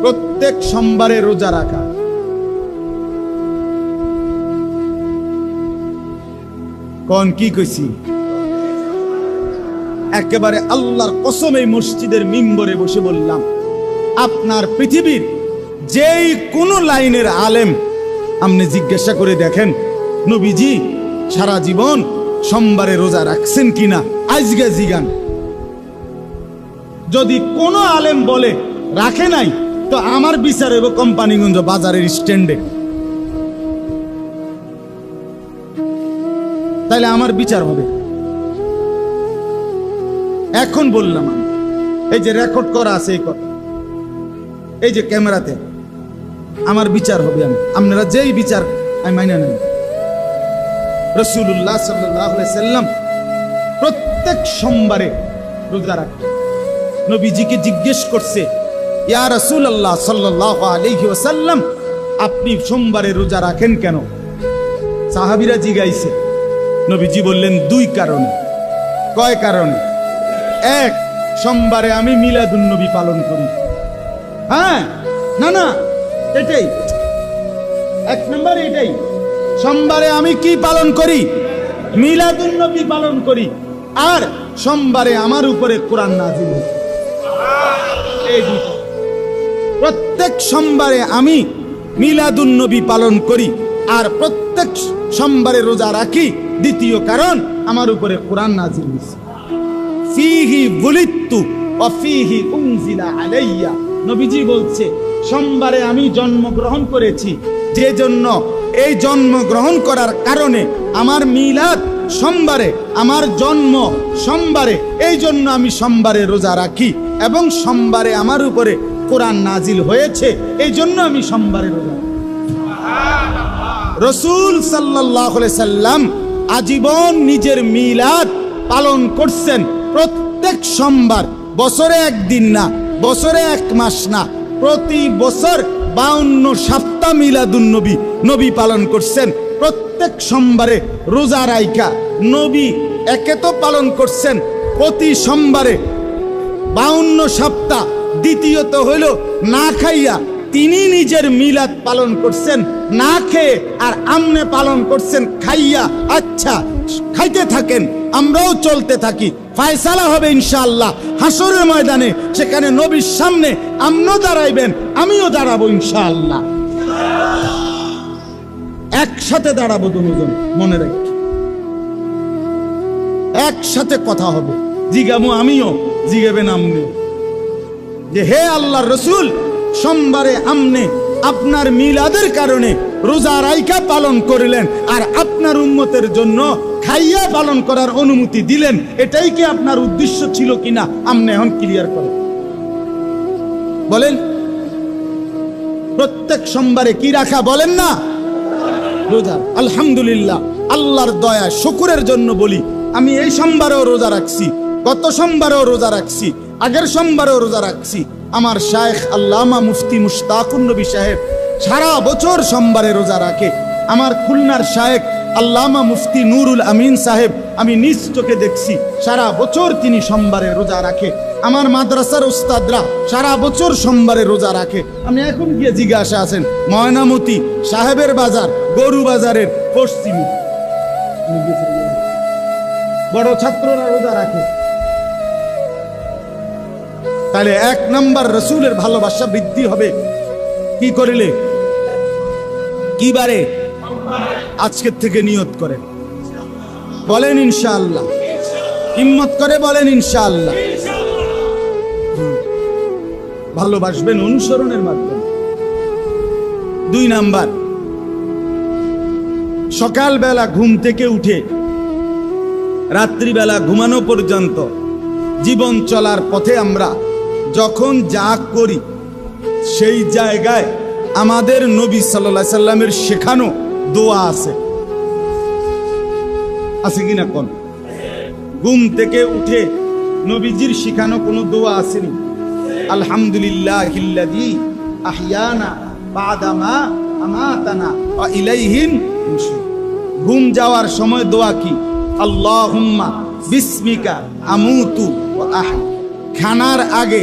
প্রত্যেক সোমবারে রোজা রাখা। কোন, কি কইছি? একেবারে আল্লাহর কসম এই মসজিদের মিম্বরে বসে বললাম, আপনার পৃথিবীর যেই কোন লাইনের আলেম, আপনি জিজ্ঞাসা করে দেখেন, নবীজি, সারা জীবন সোমবারে রোজা রাখছেন কিনা? আজকে জিগান। যদি কোনো আলেম বলে, রাখে নাই তো আমার বিচার হইব কোম্পানিগঞ্জ বাজারের স্ট্যান্ডে। তাইলে আমার বিচার হবে। এখন বললাম আমি, এই যে রেকর্ড করা আছে এই কথা, এই যে ক্যামেরাতে, আমার বিচার হবে আমি। আপনারা যেই বিচার, আমি মাইনে নেন রসুল্লাহ সাল্লাম প্রত্যেক সোমবারে রোজা রাখেন নবীজিকে জিজ্ঞেস করছে ইয়া সাল্লাহ আলহি ওসাল্লাম আপনি সোমবারে রোজা রাখেন কেন? সাহাবিরা জিগাইছে। নবীজি বললেন, দুই কারণে। কয় কারণে? এক, সোমবারে আমি মিলাদুন নবী পালন করি। হ্যাঁ? না না, এটাই। এক নম্বর এটাই। সোমবারে আমি কি পালন করি? মিলাদুন নবী পালন করি। আর সোমবারে আমার উপরে কোরআন নাজিল। এই দুইটা। প্রত্যেক সোমবারে আমি মিলাদুন নবী পালন করি। আর প্রত্যেক সোমবারে রোজা রাখি। দ্বিতীয় কারণ, আমার উপরে কোরআন নাজিল হয়েছে নবীজি বলছে, সোমবারে আমি জন্মগ্রহণ করেছি। যে জন্য এই জন্মগ্রহণ করার কারণে আমার মিলাদ সোমবারে, আমার জন্ম সোমবারে, এই জন্য আমি সোমবারে রোজা রাখি। এবং সোমবারে আমার উপরে কোরআন নাজিল হয়েছে, এই জন্য আমি সোমবারে রসুল সাল্লাহ সাল্লাম আজীবন নিজের মিলাদ পালন করছেন প্রত্যেক সোমবার। বছরে একদিন না, বছরে এক মাস না, প্রতি বছর বাউন্ন সপ্তাহ মিলাদুন নবী নবী পালন করছেন। প্রত্যেক সোমবারে রোজা রাইকা নবী একে তো পালন করছেন। প্রতি সোমবারে বাউন্ন সপ্তাহ দ্বিতীয়ত হইল, না খাইয়া তিনি নিজের মিলাদ পালন করছেন, না খেয়ে আর আমনে পালন করছেন, খাইয়া আচ্ছা খাইতে থাকেন, আমরাও চলতে থাকি। ফায়সালা হবে ইনশাআল্লাহ। হাসরের ময়দানে সেখানে নবীর সামনে আমনও দাঁড়াইবেন, আমিও দাঁড়াবো ইনশাআল্লাহ। একসাথে দাঁড়াবো দুজন, মনে রাখি। একসাথে কথা হবে। জিগামো আমিও জিগাবেন আমনিও যে হে আল্লাহর রসুল, সোমবারে আমনে আপনার মিলাদের কারণে রোজা রাইকা পালন করিলেন আর আপনার উন্মতের জন্য খাইয়া পালন করার অনুমতি দিলেন। এটাই কি আপনার উদ্দেশ্য ছিল কিনা আমনে এখন ক্লিয়ার করেন বলেন, প্রত্যেক সোমবারে কি রাখা বলেন না? রোজা, আলহামদুলিল্লাহ, আল্লাহর দয়া, শুকুরের জন্য বলি, আমি এই সোমবারেও রোজা রাখছি, গত সোমবারেও রোজা রাখছি। আগের সোমবারও রোজা রাখছি। আমার শায়েখ আল্লামা মুফতি মুশতাকুন নবী সাহেব সারা বছর সোমবারে রোজা রাখে। আমার খুলনার শায়েখ আল্লামা মুফতি নুরুল আমিন সাহেব, আমি নিজ চোখে দেখছি, সারা বছর তিনি সোমবারে রোজা রাখে। আমার মাদ্রাসার উস্তাদরা সারা বছর সোমবারে রোজা রাখে। আপনি এখন গিয়ে জিজ্ঞাসা আছেন, ময়নামতি সাহেবের বাজার, গরু বাজারের পশ্চিমে। বড় ছাত্ররা রোজা রাখে। তাহলে এক নাম্বার রসুলের ভালোবাসা বৃদ্ধি হবে। কি করিলে? কি বারে আজকের থেকে নিয়ত করেন। বলেন ইনশাআল্লাহ। হিম্মত করে বলেন ইনশাআল্লাহ। ভালোবাসবেন অনুসরণের মাধ্যমে। দুই নাম্বার। সকালবেলা ঘুম থেকে উঠে রাত্রিবেলা ঘুমানো পর্যন্ত জীবন চলার পথে আমরা যখন যা করি, সেই জায়গায় আমাদের নবী সাল্লা সাল্লামের শেখানো দোয়া আছে। আছে কিনা কোন? ঘুম থেকে উঠে নবীজির শিখানো কোনো দোয়া আসেনি। আলহামদুলিল্লাহ হিল্লাদি আহিয়ানা বাদামা আমাতানা ইলাইহিন ঘুম যাওয়ার সময় দোয়া কি? আল্লাহুম্মা বিসমিকা আমুতু আহি খানার আগে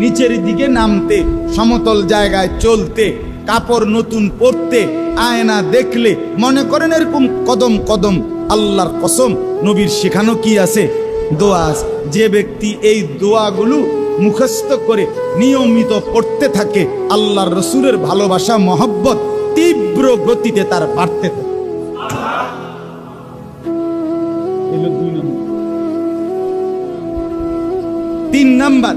নিচের দিকে নামতে, সমতল জায়গায় চলতে, কাপড় নতুন পরতে, আয়না দেখলে মনে করেন এরকম কদম কদম আল্লাহর কসম, নবীর শেখানো কি আছে? দোয়া যে ব্যক্তি এই দোয়াগুলো মুখস্থ করে নিয়মিত পড়তে থাকে, আল্লাহর রসুলের ভালোবাসা, মহব্বত তীব্র গতিতে তার বাড়তে থাকে। তিন নাম্বার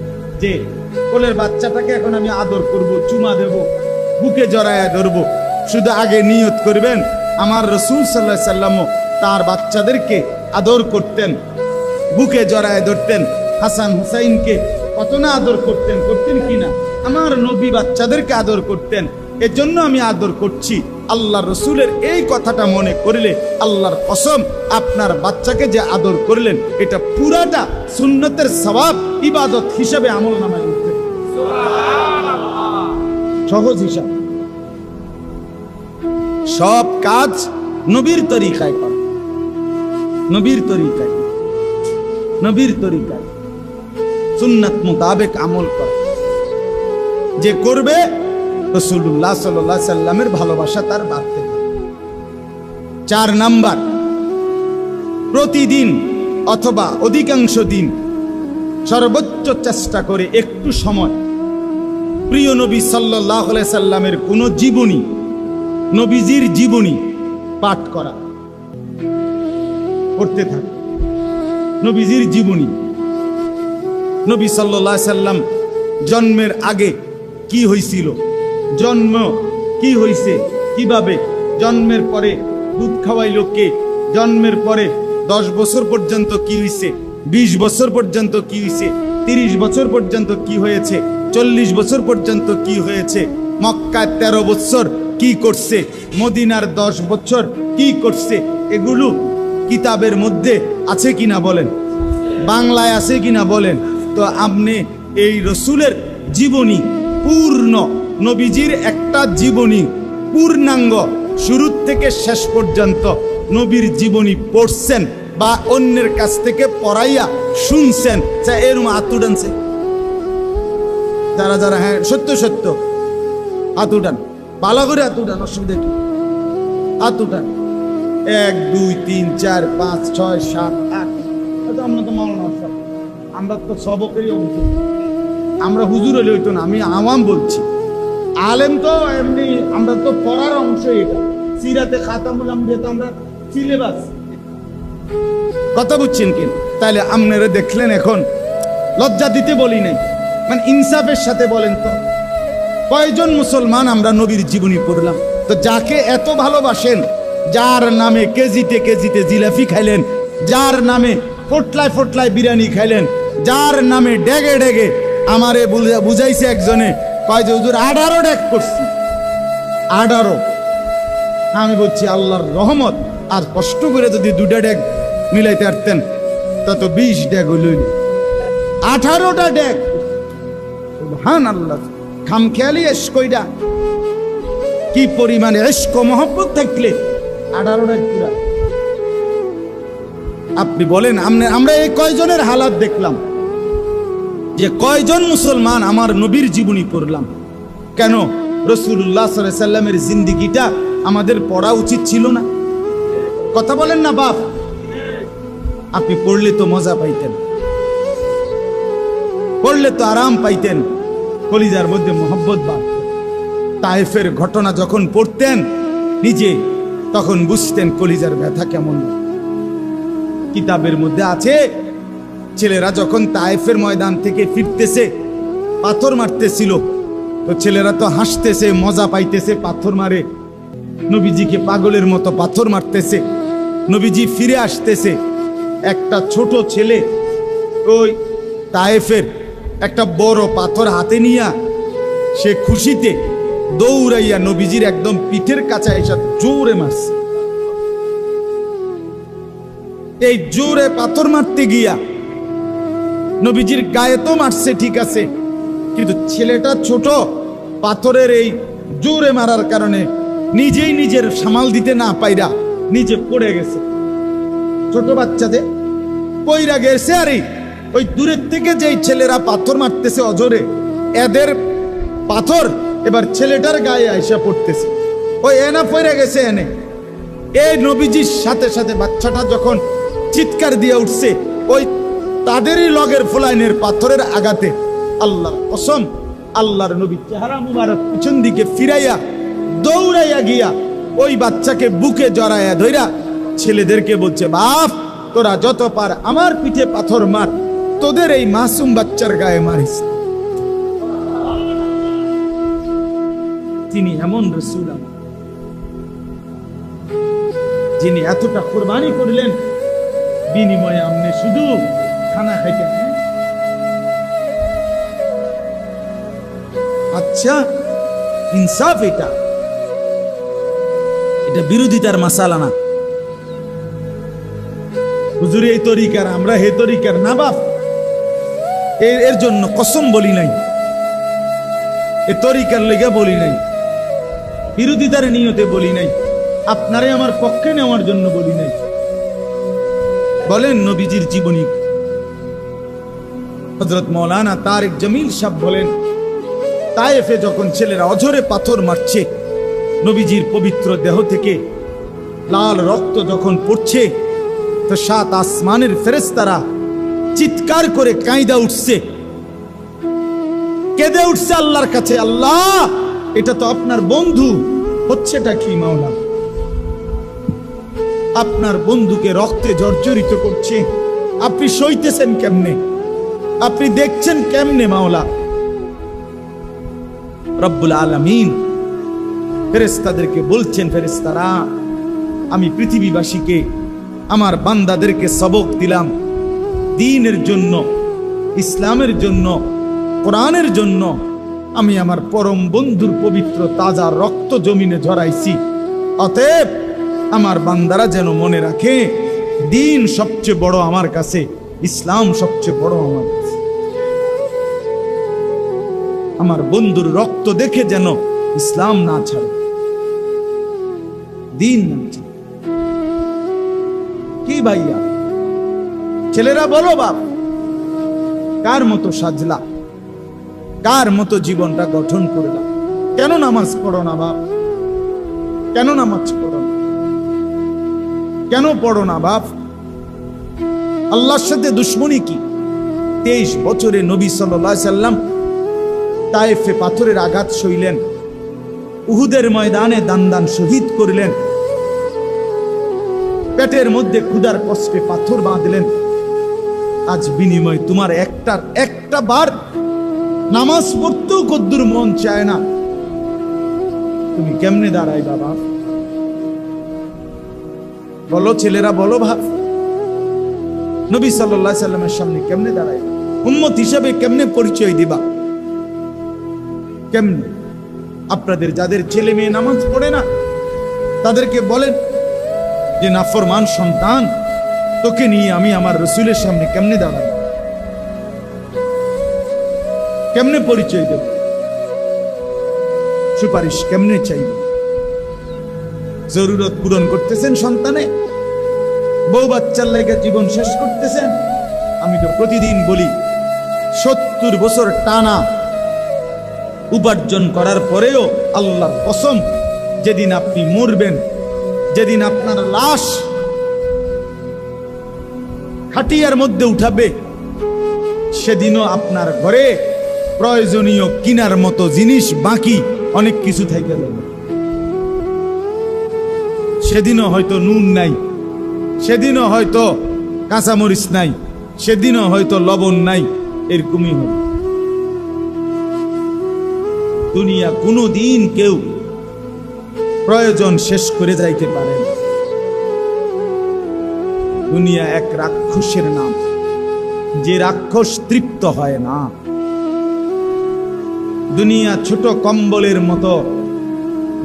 যে কোলের বাচ্চাটাকে এখন আমি আদর করব, চুমা দেব, বুকে জড়ায়া ধরব। শুধু আগে নিয়ত করবেন, আমার রসুল সাল্লাহ সাল্লামও তার বাচ্চাদেরকে আদর করতেন, বুকে জড়ায় ধরতেন। হাসান হুসাইনকে কত না আদর করতেন করতেন কিনা আমার নবী বাচ্চাদেরকে আদর করতেন, এজন্য আমি আদর করছি। আল্লাহ রসুলের এই কথাটা মনে করলে আল্লাহর কসম আপনার বাচ্চাকে যে আদর করলেন এটা পুরাটা সুন্নতের সবাব ইবাদত হিসাবে আমল নামায় উঠবে। সহজ হিসাব। সব কাজ নবীর তরিকায় করা। নবীর তরিকায়। নবীর তরিকায়। সুন্নাত মোতাবেক আমল করা। যে করবে রসুল্লাহ সাল্লাহ সাল্লামের ভালোবাসা তার বাড়তে। চার নাম্বার, প্রতিদিন অথবা অধিকাংশ দিন সর্বোচ্চ চেষ্টা করে একটু সময়। প্রিয় নবী সাল্লাহ সাল্লামের কোনো জীবনী, নবীজির জীবনী পাঠ করা করতে থাকে। নবীজির জীবনী, নবী সাল্লাহ সাল্লাম জন্মের আগে কি হয়েছিল জন্ম? কি হয়েছে কীভাবে? জন্মের পরে দুধ খাওয়াই লোককে জন্মের পরে দশ বছর পর্যন্ত কি হয়েছে বিশ বছর পর্যন্ত কি হয়েছে তিরিশ বছর পর্যন্ত কি হয়েছে? চল্লিশ বছর পর্যন্ত কি হয়েছে? মক্কায় তেরো বছর কি করছে? মদিনার দশ বছর কি করছে? এগুলো কিতাবের মধ্যে আছে কিনা বলেন? বাংলায় আছে কিনা বলেন? তো আপনি এই রসুলের জীবনী পূর্ণ নবীজির একটা জীবনী, পূর্ণাঙ্গ শুরু থেকে শেষ পর্যন্ত নবীর জীবনী পড়ছেন বা অন্যের কাছ থেকে পড়াইয়া শুনছেন। যা এরম আতুডানছে যারা যারা হ্যাঁ সত্য সত্য। আতুডান ভালো করে আতুডান অসুবিধা কি? আতুডান এক, দুই, তিন, চার, পাঁচ, ছয়, সাত, আট। আমরা তো মাওলানা আমরা তো সবকেরই অংশ। আমরা হুজুর হলে হইতো না, আমি আওয়াম বলছি। আলেম তো এমনি, আমরা তো পড়ার অংশ এটা। সিরাতে খাতামুল আম্বিয়া তো আমরা সিলেবাস। কথা বুঝছেন কি? তাহলে আপনারা দেখলেন এখন। লজ্জা দিতে বলি নাই। মানে ইনসাফের সাথে বলেন তো। কয়জন মুসলমান আমরা নবীর জীবনী পড়লাম? তো যাকে এত ভালোবাসেন, যার নামে কেজিতে কেজিতে জিলাফি খাইলেন, যার নামে ফোটলায় ফোটলায় বিরিয়ানি খাইলেন, যার নামে ডেগে ডেগে আমারে বুঝা- বুঝাইছে একজনে কয় যে, হুজুর, আঠারো করছি। আঠারো। আমি বলছি, আল্লাহর রহমত। আর কষ্ট করে যদি দুটা ডেক মিলাইতে পারতেন তত বিশ ডেক হইল আঠারোটা ডেক। হান আল্লাহ খামখেয়ালি এসকইটা কি পরিমাণে এস্ক মহব্বত থাকলে আঠারোটার পুরা। আপনি বলেন আমরা এই কয়জনের হালাত দেখলাম? যে কয়জন মুসলমান আমার নবীর জীবনী পড়লাম? কেন? রসুল্লাহ সাল্লামের জিন্দিগিটা আমাদের পড়া উচিত ছিল না। কথা বলেন না, বাপ। আপনি পড়লে তো মজা পাইতেন। পড়লে তো আরাম পাইতেন। কলিজার মধ্যে মোহব্বত বাড়ত। তায়েফের ঘটনা যখন পড়তেন নিজে, তখন বুঝতেন কলিজার ব্যথা কেমন। কিতাবের মধ্যে আছে ছেলেরা যখন তায়েফের ময়দান থেকে ফিরতেছে, পাথর মারতেছিল, তো ছেলেরা তো হাসতেছে, মজা পাইতেছে, পাথর মারে। নবীজিকে পাগলের মতো পাথর মারতেছে, নবীজি ফিরে আসতেছে। একটা ছোট ছেলে ওই তায়েফের একটা বড় পাথর হাতে নিয়া সে খুশিতে দৌড়াইয়া নবীজির একদম পিঠের কাছে এসে জোরে মারছে। এই জোরে পাথর মারতে গিয়া নবীজির গায়ে তো মারছে, ঠিক আছে। কিন্তু ছেলেটা ছোট, পাথরের এই জোরে মারার কারণে নিজেই নিজের সামাল দিতে না পাইরা নিজে পড়ে গেছে। ছোট বাচ্চাদের পইরা গেছে আরে। ওই দূরের থেকে যেই ছেলেরা পাথর মারতেছে অজরে, এদের পাথর এবার ছেলেটার গায়ে আইসা পড়তেছে। ওই এনা পইরা গেছে এনে। এই নবীজির সাথে সাথে বাচ্চাটা যখন চিৎকার দিয়ে উঠছে, ওই তাদেরই লগের ফুলাইনের পাথরের আঘাতে। আল্লাহ কসম, আল্লাহর নবী চেহারা মুবারক পিছন দিকে ফিরাইয়া, দৌড়াইয়া গিয়া ওই বাচ্চাকে বুকে জড়াইয়া ধইরা ছেলেদেরকে বলছে, বাপ, তোরা যত পার আমার পিঠে পাথর মার, তোদের এই মাসুম বাচ্চার গায়ে মারিস। তিনি এমন রসুল যিনি এতটা কোরবানি করলেন, বিনিময়ে আপনি শুধু খানা খাইতেন? আচ্ছা ইনসাফ এটা। এটা বিরোধিতার মাসালা না। হুজুর, এই তরিকার, আমরা হে তরিকার না বাপ। এর এর জন্য কসম বলি নাই। এ তরিকার লেগে বলি নাই। বিরোধিতার নিয়তে বলি নাই। আপনারে আমার পক্ষে নেওয়ার জন্য বলি নাই। বলেন নবীজির জীবনী হজরত মৌলানা তারেক জমিল সাহ বলেন, তায়েফে যখন ছেলেরা অঝরে পাথর মারছে, নবীজির পবিত্র দেহ থেকে লাল রক্ত যখন পড়ছে, তো সাত আসমানের ফেরেস্তারা চিৎকার করে কাঁইদা উঠছে। কেঁদে উঠছে আল্লাহর কাছে, আল্লাহ, এটা তো আপনার বন্ধু, হচ্ছেটা কি মাওলা? আপনার বন্ধুকে রক্তে জর্জরিত করছে, আপনি সইতেছেন কেমনে? আপনি দেখছেন কেমনে মাওলা? রব্বুল আলামিন ফেরেস্তাদেরকে বলছেন ফেরেস্তারা আমি পৃথিবীবাসীকে, আমার বান্দাদেরকে সবক দিলাম। দিনের জন্য, ইসলামের জন্য, কোরআনের জন্য আমি আমার পরম বন্ধুর পবিত্র তাজা রক্ত জমিনে ঝরাইছি। অতএব আমার বান্দারা যেন মনে রাখে, দিন সবচেয়ে বড় আমার কাছে, ইসলাম সবচেয়ে বড় আমার। আমার বন্ধুর রক্ত দেখে যেন ইসলাম না ছাড়ে। দিন না কি ভাইয়া? ছেলেরা বলো বাপ, কার মতো সাজলা? কার মতো জীবনটা গঠন করলাম কেন নামাজ পড়ো না বাপ? কেন নামাজ পড়ো না? কেন পড়ো না বাপ? আল্লাহর সাথে দুশ্মনী কি? তেইশ বছরে নবী সাল্লাম তায়েফে পাথরের আঘাত সইলেন। উহুদের ময়দানে দান দান শহীদ করলেন। পেটের মধ্যে ক্ষুদার কষ্টে পাথর বাঁধলেন। আজ বিনিময় তোমার একটার একটা বার নামাজ পড়তেও কদ্দুর মন চায় না। তুমি কেমনে দাঁড়াই বাবা? বলো ছেলেরা, বলো ভাব নবী সাল্লাহ সাল্লামের সামনে কেমনে দাঁড়াই উম্মত হিসাবে কেমনে পরিচয় দিবা? কেমনে? আপনাদের যাদের ছেলে মেয়ে নামাজ পড়ে না, তাদেরকে বলেন যে নাফরমান সন্তান, তোকে নিয়ে আমি আমার রসুলের সামনে কেমনে দাঁড়াই কেমনে পরিচয় দেব? সুপারিশ কেমনে চাইব? জরুরত পূরণ করতেছেন সন্তানে? বউ বাচ্চার লেগে জীবন শেষ করতেছেন? আমি তো প্রতিদিন বলি, সত্তর বছর টানা উপার্জন করার পরেও আল্লাহর কসম, যেদিন আপনি মরবেন, যেদিন আপনার লাশ খাটিয়ার মধ্যে উঠাবে, সেদিনও আপনার ঘরে প্রয়োজনীয় কিনার মতো জিনিস বাকি, অনেক কিছু থেকে সেদিনও হয়তো নুন নাই, সেদিনও হয়তো কাঁচামরিচ নাই, সেদিনও হয়তো লবণ নাই, এরকমই হবে। দুনিয়া কোনো দিন কেউ প্রয়োজন শেষ করে যাইতে পারে না। দুনিয়া এক রাক্ষসের নাম। যে রাক্ষস তৃপ্ত হয় না। দুনিয়া ছোট কম্বলের মতো।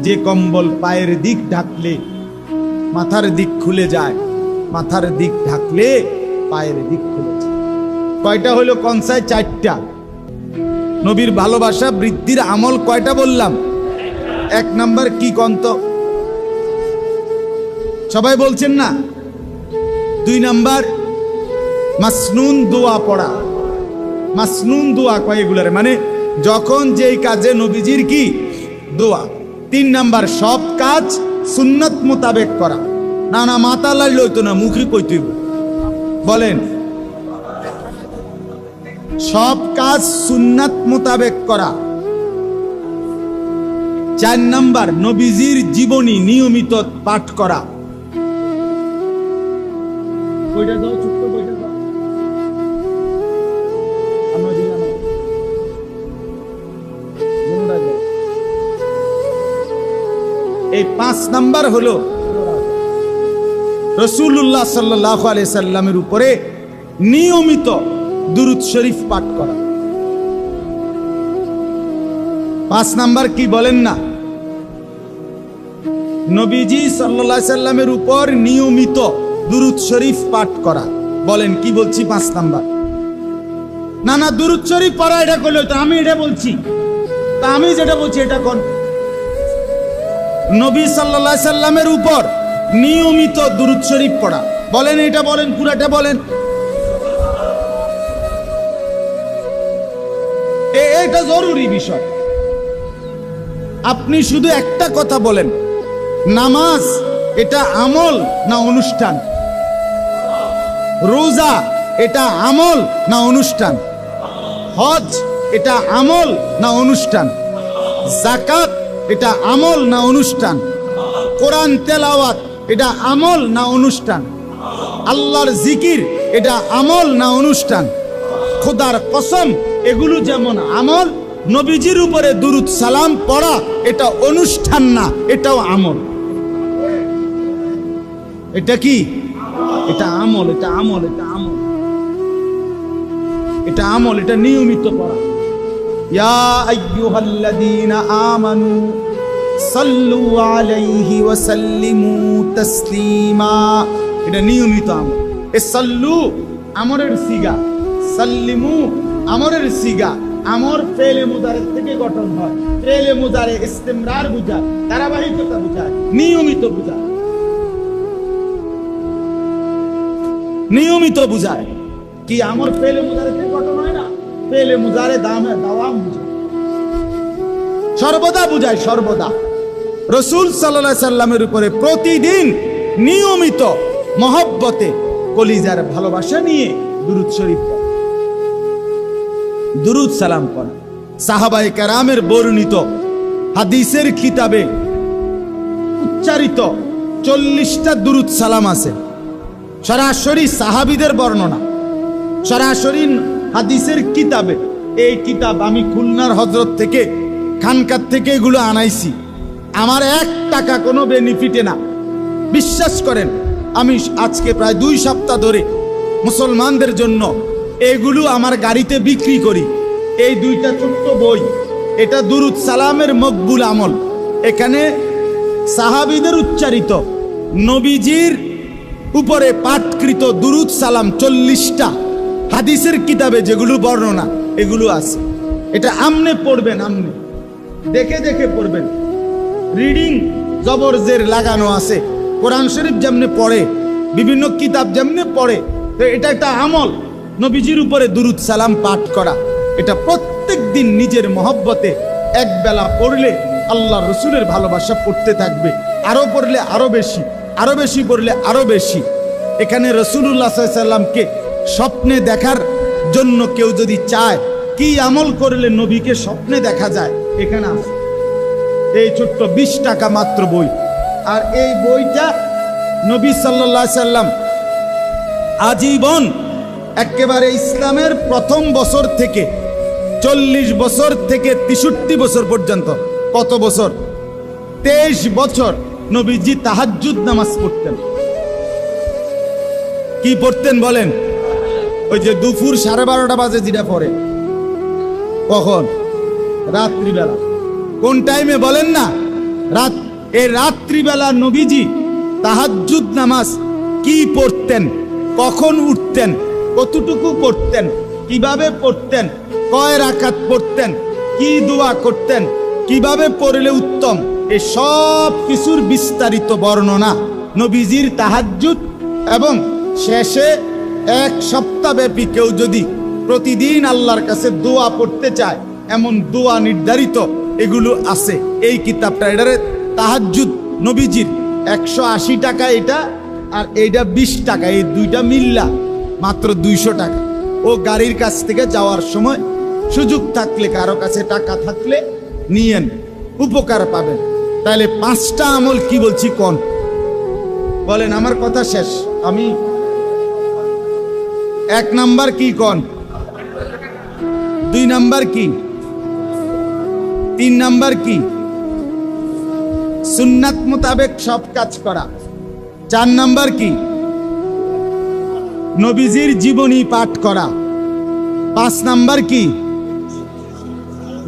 যে কম্বল পায়ের দিক ঢাকলে মাথার দিক খুলে যায়, মাথার দিক ঢাকলে পায়ের দিক খুলে যায়। কয়টা হলো কনসায়? চারটা। নবীর ভালোবাসা, বৃদ্ধির আমল কয়টা বললাম? এক নাম্বার কি কন্ত? সবাই বলছেন না? দুই নাম্বার, মাসনুন দোয়া পড়া। মাসনুন দোয়া কয় এগুলার? মানে যখন যেই কাজে নবীজির কি? দোয়া। তিন নাম্বার, সব কাজ সুন্নত মোতাবেক করা। না না মাথা লাইল হইতো না মুখে কইতেই বলেন সব কাজ সুন্নাত মোতাবেক করা। চার নাম্বার, নবীজির জীবনী নিয়মিত পাঠ করা। এই পাঁচ নাম্বার হলো রসুল্লাহ সাল্লাহ আলিয়া সাল্লামের উপরে নিয়মিত দুরুদ শরীফ পাঠ করা। পাঁচ নাম্বার কি বলেন না? নবীজি সাল্লা সাল্লামের উপর নিয়মিত দুরুদ শরীফ পাঠ করা। বলেন, কি বলছি পাঁচ নাম্বার? না না, দুরুদ শরীফ পড়া, এটা করলে তো আমি এটা বলছি। তা আমি যেটা বলছি, এটা কোন নবী সাল্লা সাল্লামের উপর নিয়মিত দুরুদ শরীফ পড়া। বলেন, এটা বলেন, পুরাটা বলেন। এটা জরুরি বিষয়। আপনি শুধু একটা কথা বলেন, নামাজ এটা আমল না অনুষ্ঠান? রোজা এটা আমল না অনুষ্ঠান? হজ এটা আমল না অনুষ্ঠান? জাকাত এটা আমল না অনুষ্ঠান? কোরআন তেলাওয়াত এটা আমল না অনুষ্ঠান? আল্লাহর জিকির এটা আমল না অনুষ্ঠান? খোদার কসম এগুলো যেমন আমল, নবীজির উপরে দুরুদ সালাম পড়া, এটা অনুষ্ঠান না, এটাও আমল। এটা কি? এটা আমল এটা আমল এটা আমল। এটা আমল, এটা নিয়মিত পড়া। ইয়া আইয়ুহাল্লাযীনা আমানু সাল্লু আলাইহি ওয়া সাল্লিমু তাসলিমা। এটা নিয়মিত আমল। এ সাল্লু, আমরের সিগা। সাল্লিমু আমরের সিগা, আমর ফেলে মুদারের থেকে গঠন হয়। ফেলে মুদারে ইস্তেমরার বুঝায়, ধারাবাহিকতা বুঝায়, নিয়মিত বুঝায়। নিয়মিত বুঝায়। কি আমর ফেলে মুদারে থেকে গঠন হয় না? ফেলে মুদারে দামে দাওয়াম বুঝায়। সর্বদা বুঝায়, সর্বদা। রসুল সাল্লাহ সাল্লামের উপরে প্রতিদিন নিয়মিত মহব্বতে কলিজার ভালোবাসা নিয়ে দুরুদ শরীফ। দুরুদ সালাম পড়া। সাহাবায়ে কারামের বর্ণিত হাদিসের কিতাবে উচ্চারিত চল্লিশটা দুরুদ সালাম আছে। সরাসরি সাহাবিদের বর্ণনা, সরাসরি হাদিসের কিতাবে। এই কিতাব আমি খুলনার হজরত থেকে, খানকার থেকে এগুলো আনাইছি। আমার এক টাকা কোনো বেনিফিটে না। বিশ্বাস করেন, আমি আজকে প্রায় দুই সপ্তাহ ধরে মুসলমানদের জন্য এগুলো আমার গাড়িতে বিক্রি করি। এই দুইটা ছোট্ট বই, এটা দুরুদ সালামের মকবুল আমল। এখানে সাহাবিদের উচ্চারিত, নবীজির উপরে পাঠকৃত দুরুদ সালাম চল্লিশটা হাদিসের কিতাবে যেগুলো বর্ণনা, এগুলো আছে। এটা আমনে পড়বেন আমনে। দেখে দেখে পড়বেন। রিডিং জবরজের লাগানো আছে। কোরআন শরীফ যেমনি পড়ে, বিভিন্ন কিতাব যেমনি পড়ে, তো এটা একটা আমল। নবীজির উপরে দুরুদ সালাম পাঠ করা। এটা প্রত্যেক দিন নিজের মহব্বতে এক বেলা পড়লে আল্লাহ রসুলের ভালোবাসা পড়তে থাকবে। আরও পড়লে আরও বেশি আরও বেশি পড়লে আরও বেশি। এখানে রসুল্লাহ সাল্লামকে স্বপ্নে দেখার জন্য কেউ যদি চায়, কি আমল করলে নবীকে স্বপ্নে দেখা যায়? এখানে আছে এই ছোট্ট বিশ টাকা মাত্র বই। আর এই বইটা নবী সাল্লাহ সাল্লাম আজীবন একেবারে ইসলামের প্রথম বছর থেকে, চল্লিশ বছর থেকে তেষট্টি বছর পর্যন্ত। কত বছর? তেইশ বছর নবীজি তাহাজ্জুদ নামাজ পড়তেন। কি পড়তেন বলেন? ওই যে দুপুর সাড়ে বারোটা বাজে যেটা পড়ে। কখন? রাত্রিবেলা। কোন টাইমে বলেন না? রাত, এ রাত্রিবেলা নবীজি তাহাজ্জুদ নামাজ কি পড়তেন? কখন উঠতেন? কতটুকু পড়তেন কীভাবে পড়তেন? কয় রাকাত পড়তেন? কি দোয়া করতেন? কীভাবে পড়লে উত্তম? এ সব কিছুর বিস্তারিত বর্ণনা নবীজির তাহাজ্জুদ এবং শেষে এক সপ্তাহব্যাপী কেউ যদি প্রতিদিন আল্লাহর কাছে দোয়া পড়তে চায়, এমন দোয়া নির্ধারিত, এগুলো আছে। এই কিতাবটা, এটারে তাহাজ্জুদ নবীজির। একশো আশি টাকা এটা আর এইটা বিশ টাকা, এই দুইটা মিল্লা। মাত্র দুইশো টাকা। ও গাড়ির কাছ থেকে যাওয়ার সময় সুযোগ থাকলে, কারও কাছে টাকা থাকলে নিয়েন, উপকার পাবেন। তাহলে পাঁচটা আমল কি বলছি কোন? বলেন, আমার কথা শেষ। আমি এক নাম্বার কি কন? দুই নাম্বার কি? তিন নাম্বার কি? সুন্নাত মোতাবেক সব কাজ করা। চার নাম্বার কি? নবীজির জীবনী পাঠ করা। পাঁচ নাম্বার কি?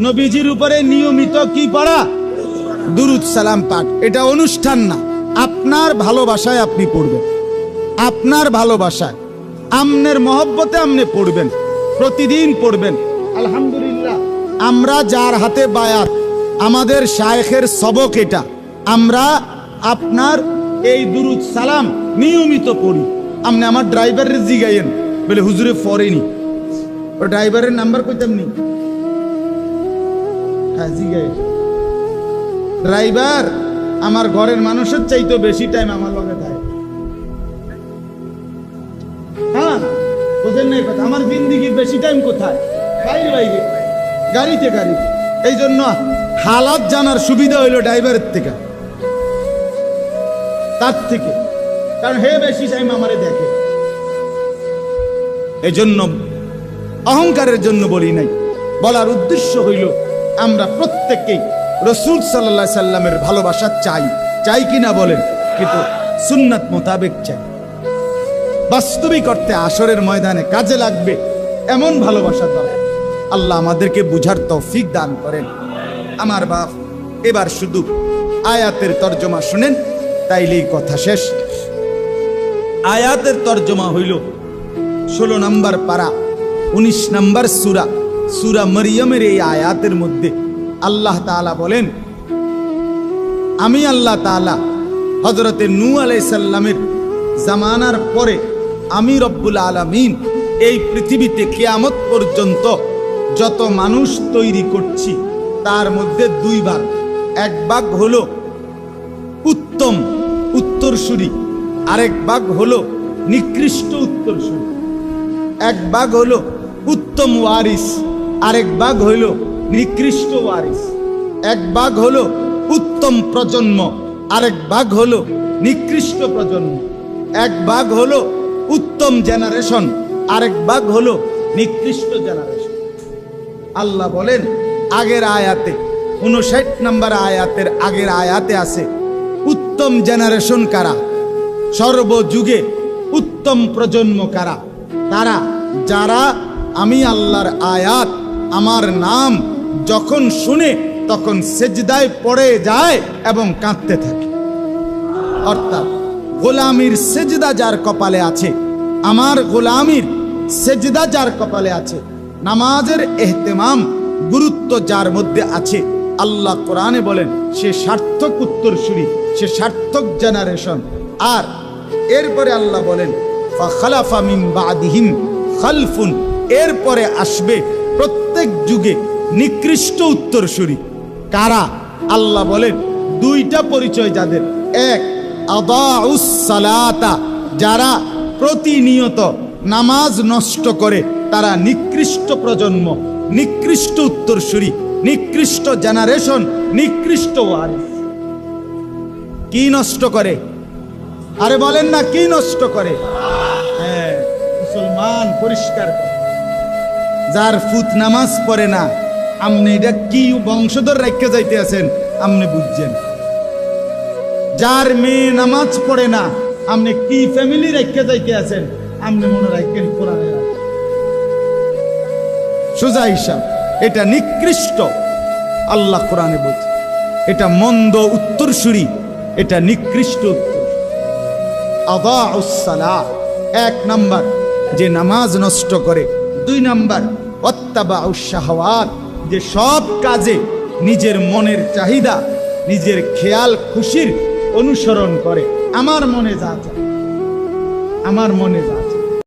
নবীজির উপরে নিয়মিত কি পড়া? দুরুদ সালাম পাঠ। এটা অনুষ্ঠান না। আপনার ভালোবাসায় আপনি পড়বেন। আপনার ভালোবাসায়। আমনের মহব্বতে আপনি পড়বেন। প্রতিদিন পড়বেন। আলহামদুলিল্লাহ। আমরা যার হাতে বায়াত, আমাদের শায়েখের সবক এটা। আমরা আপনার এই দুরুদ সালাম নিয়মিত পড়ি। আপনি আমার ড্রাইভারের জিগাইয়েন। বলে, হুজুরে ফরেনি ও ড্রাইভারের নাম্বার কইতাম নি। হ্যাঁ জিগাই ড্রাইভার আমার ঘরের মানুষের চাইতো বেশি টাইম আমার লগে থাকে। হ্যাঁ বোঝেন না কথা? আমার জিন্দিগির বেশি টাইম কোথায়? বাইরে বাইরে। গাড়িতে গাড়ি এই জন্য হালাত জানার সুবিধা হইল ড্রাইভারের থেকে। তার থেকে। কারণ হে বেশি টাইম আমারে দেখে। এই জন্য অহংকারের জন্য বলি নাই। বলার উদ্দেশ্য হইল, আমরা প্রত্যেককেই রসুল সাল্লাহ সাল্লামের ভালোবাসা চাই। চাই কিনা বলেন? কিন্তু সুন্নাত মোতাবেক চাই। বাস্তবিক অর্থে আসরের ময়দানে কাজে লাগবে এমন ভালোবাসা দরকার আল্লাহ আমাদেরকে বুঝার তৌফিক দান করেন। আমার বাপ, এবার শুধু আয়াতের তর্জমা শুনেন, তাইলেই কথা শেষ। আয়াতের তর্জমা হইল। ষোলো নম্বর পারা, উনিশ নম্বর সুরা সুরা মরিয়মের এই আয়াতের মধ্যে আল্লাহ তাআলা বলেন, আমি আল্লাহ তাআলা হজরতে নূ আলাইসাল্লামের জামানার পরে আমি রব্বুল আলামিন এই পৃথিবীতে কেয়ামত পর্যন্ত যত মানুষ তৈরি করছি, তার মধ্যে দুই ভাগ। এক ভাগ হল উত্তম, উত্তরসূরি আরেক ভাগ হলো নিকৃষ্ট উত্তরসূরি এক ভাগ হলো উত্তম ওয়ারিস, আরেক ভাগ হইল নিকৃষ্ট ওয়ারিস। এক ভাগ হলো উত্তম প্রজন্ম, আরেক ভাগ হলো নিকৃষ্ট প্রজন্ম। এক ভাগ হলো উত্তম জেনারেশন, আরেক ভাগ হলো নিকৃষ্ট জেনারেশন। আল্লাহ বলেন, আগের আয়াতে উনষাট নম্বর আয়াতের আগের আয়াতে আছে, উত্তম জেনারেশন কারা? সর্বযুগে উত্তম প্রজন্ম কারা? তারা, যারা আমি আল্লাহর আয়াত, আমার নাম যখন শুনে তখন সেজদায় পড়ে যায় এবং কাঁদতে থাকে। অর্থাৎ গোলামির সেজদা যার কপালে আছে, আমার গোলামির সেজদা যার কপালে আছে, নামাজের এহতেমাম গুরুত্ব যার মধ্যে আছে, আল্লাহ কোরআনে বলেন, সে সার্থক উত্তরসূরি, সে সার্থক জেনারেশন আর এরপরে আল্লাহ বলেন খালফুন। এরপরে আসবে প্রত্যেক যুগে নিকৃষ্ট উত্তরসূরি। কারা? আল্লাহ বলেন, দুইটা পরিচয় যাদের। এক সালাতা, যারা প্রতিনিয়ত নামাজ নষ্ট করে, তারা নিকৃষ্ট প্রজন্ম, নিকৃষ্ট উত্তরসূরি, নিকৃষ্ট জেনারেশন, নিকৃষ্ট ওয়ারিস। কি নষ্ট করে? আরে বলেন না, কি নষ্ট করে? হ্যাঁ মুসলমান পরিষ্কার যার ফুত নামাজ পড়ে না, আপনি এটা কি বংশধর রেখে যাইতে আছেন, আপনি বুঝছেন? যার মেয়ে নামাজ পড়ে না, আপনি কি ফ্যামিলি রেখে যাইতে আছেন, আপনি মনে রাখেন কোরআনে। সোজা হিসাব, এটা নিকৃষ্ট। আল্লাহ কোরআনে বলছে, এটা মন্দ উত্তরসূরি, এটা নিকৃষ্ট উত্তর। আদাউসালাহ এক নাম্বার, যে নামাজ নষ্ট করে দুই নাম্বার অত্যাবাউসাহাওয়াত যে সব কাজে নিজের মনের চাহিদা, নিজের খেয়াল খুশির অনুসরণ করে আমার মনে যা চায়, আমার মনে যা।